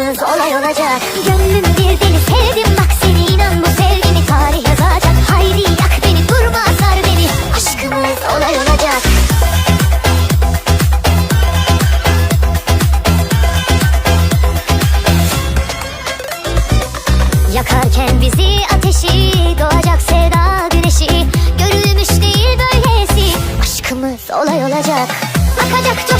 Aşkımız olay olacak Gönlüm bir deli sevdim bak seni inan bu sevgimi tarih yazacak. Haydi yak beni durma sar beni Aşkımız olay olacak Yakarken bizi ateşi Doğacak sevda güneşi Görülmüş değil böylesi Aşkımız olay olacak Akacak coşkun